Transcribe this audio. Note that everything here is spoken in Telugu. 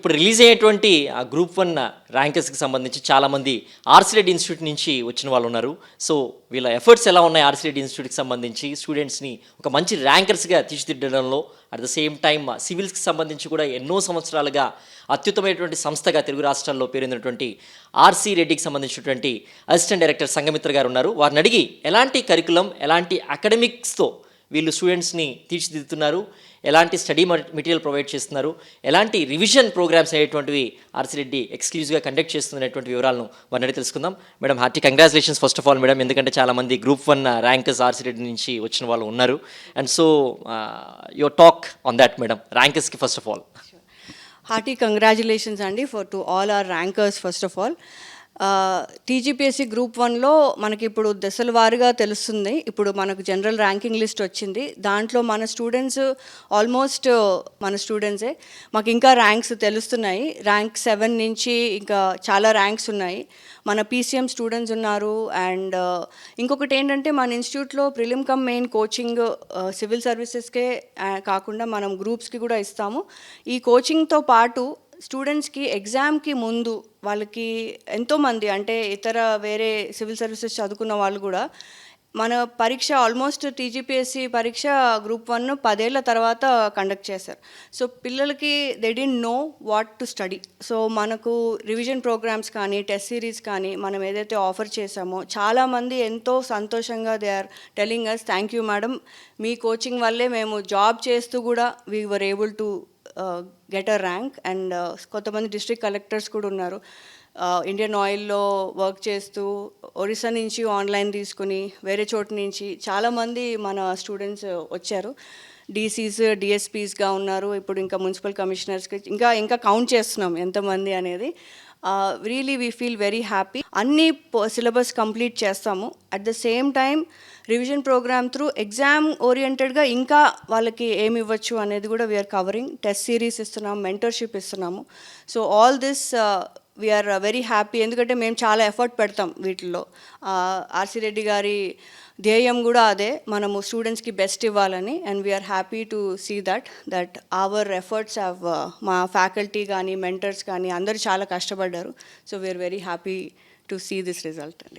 ఇప్పుడు రిలీజ్ అయ్యేటువంటి ఆ గ్రూప్ వన్ ర్యాంకర్స్కి సంబంధించి చాలామంది ఆర్సిరెడ్ ఇన్స్టిట్యూట్ నుంచి వచ్చిన వాళ్ళు ఉన్నారు. సో వీళ్ళ ఎఫర్ట్స్ ఎలా ఉన్నాయి ఆర్సిరెడ్ ఇన్స్టిట్యూట్కి సంబంధించి? స్టూడెంట్స్ని ఒక మంచి ర్యాంకర్స్గా తీర్చిదిద్దడంలో అట్ ద సేమ్ టైం సివిల్స్కి సంబంధించి కూడా ఎన్నో సంవత్సరాలుగా అత్యుత్తమైనటువంటి సంస్థగా తెలుగు రాష్ట్రాల్లో పేరొందినటువంటి ఆర్సీ రెడ్డికి సంబంధించినటువంటి అసిస్టెంట్ డైరెక్టర్ సంగమిత్ర గారు ఉన్నారు. వారిని అడిగి ఎలాంటి కరికులం ఎలాంటి అకాడమిక్స్తో వీళ్ళు స్టూడెంట్స్ని తీర్చిదిద్దుతున్నారు. ఎలాంటి స్టడీ మెటీరియల్ ప్రొవైడ్ చేస్తున్నారు. ఎలాంటి రివిజన్ ప్రోగ్రామ్స్ అనేటువంటివి ఆర్సీ రెడ్డి ఎక్స్క్లూజివ్గా కండక్ట్ చేస్తున్నటువంటి వివరాలను వారిని అడిగి తెలుసుకుందాం. Madam hearty congratulations first of all madam. ఎందుకంటే చాలామంది group one rankers RC Reddy నుంచి వచ్చిన వాళ్ళు ఉన్నారు. And so your talk on that madam. ర్యాంకర్స్కి first of all hearty congratulations అండి for to all our rankers first of all TGPSC group వన్లో మనకి ఇప్పుడు దశల వారీగా తెలుస్తుంది. ఇప్పుడు మనకు జనరల్ ర్యాంకింగ్ లిస్ట్ వచ్చింది. దాంట్లో మన స్టూడెంట్స్ ఆల్మోస్ట్ మన స్టూడెంట్సే మాకు ఇంకా ర్యాంక్స్ తెలుస్తున్నాయి. ర్యాంక్ సెవెన్ నుంచి ఇంకా చాలా ర్యాంక్స్ ఉన్నాయి. మన పీసీఎం స్టూడెంట్స్ ఉన్నారు. అండ్ ఇంకొకటి ఏంటంటే మన ఇన్స్టిట్యూట్లో prelim cum main coaching civil సర్వీసెస్కే కాకుండా మనం గ్రూప్స్కి కూడా ఇస్తాము. ఈ కోచింగ్తో పాటు స్టూడెంట్స్కి ఎగ్జామ్కి ముందు వాళ్ళకి ఎంతోమంది అంటే ఇతర వేరే సివిల్ సర్వీసెస్ చదువుకున్న వాళ్ళు కూడా మన పరీక్ష ఆల్మోస్ట్ టీజీపీఎస్సీ పరీక్ష గ్రూప్ వన్ పదేళ్ళ తర్వాత కండక్ట్ చేశారు. సో పిల్లలకి they didn't know what to study so మనకు రివిజన్ ప్రోగ్రామ్స్ కానీ టెస్ట్ సిరీస్ కానీ మనం ఏదైతే ఆఫర్ చేశామో చాలామంది ఎంతో సంతోషంగా they are telling us thank you madam me coaching వల్లే మేము జాబ్ చేస్తూ కూడా we were able to get a rank and కొంతమంది డిస్ట్రిక్ట్ కలెక్టర్స్ కూడా ఉన్నారు. ఇండియన్ ఆయిల్లో వర్క్ చేస్తూ ఒరిస్సా నుంచి ఆన్లైన్ తీసుకుని వేరే చోటు నుంచి చాలామంది మన స్టూడెంట్స్ వచ్చారు. డీసీస్ డిఎస్పీస్గా ఉన్నారు. ఇప్పుడు ఇంకా మున్సిపల్ కమిషనర్స్కి ఇంకా ఇంకా కౌంట్ చేస్తున్నాం ఎంతమంది అనేది. Really we feel very happy అన్ని సిలబస్ కంప్లీట్ చేస్తాము. At the same time revision program through exam ఓరియంటెడ్గా ఇంకా వాళ్ళకి ఏమి ఇవ్వచ్చు అనేది కూడా we are covering test series ఇస్తున్నాము మెంటర్షిప్ ఇస్తున్నాము. So all this we are very happy ఎందుకంటే మేము చాలా ఎఫర్ట్ పెడతాం వీటిల్లో. ఆర్సి రెడ్డి గారి ధ్యేయం కూడా అదే. మనము స్టూడెంట్స్కి బెస్ట్ ఇవ్వాలని and we are happy to see that that our efforts have మా ఫ్యాకల్టీ కానీ మెంటర్స్ కానీ అందరూ చాలా కష్టపడ్డారు. So we are very happy to see this result అండి.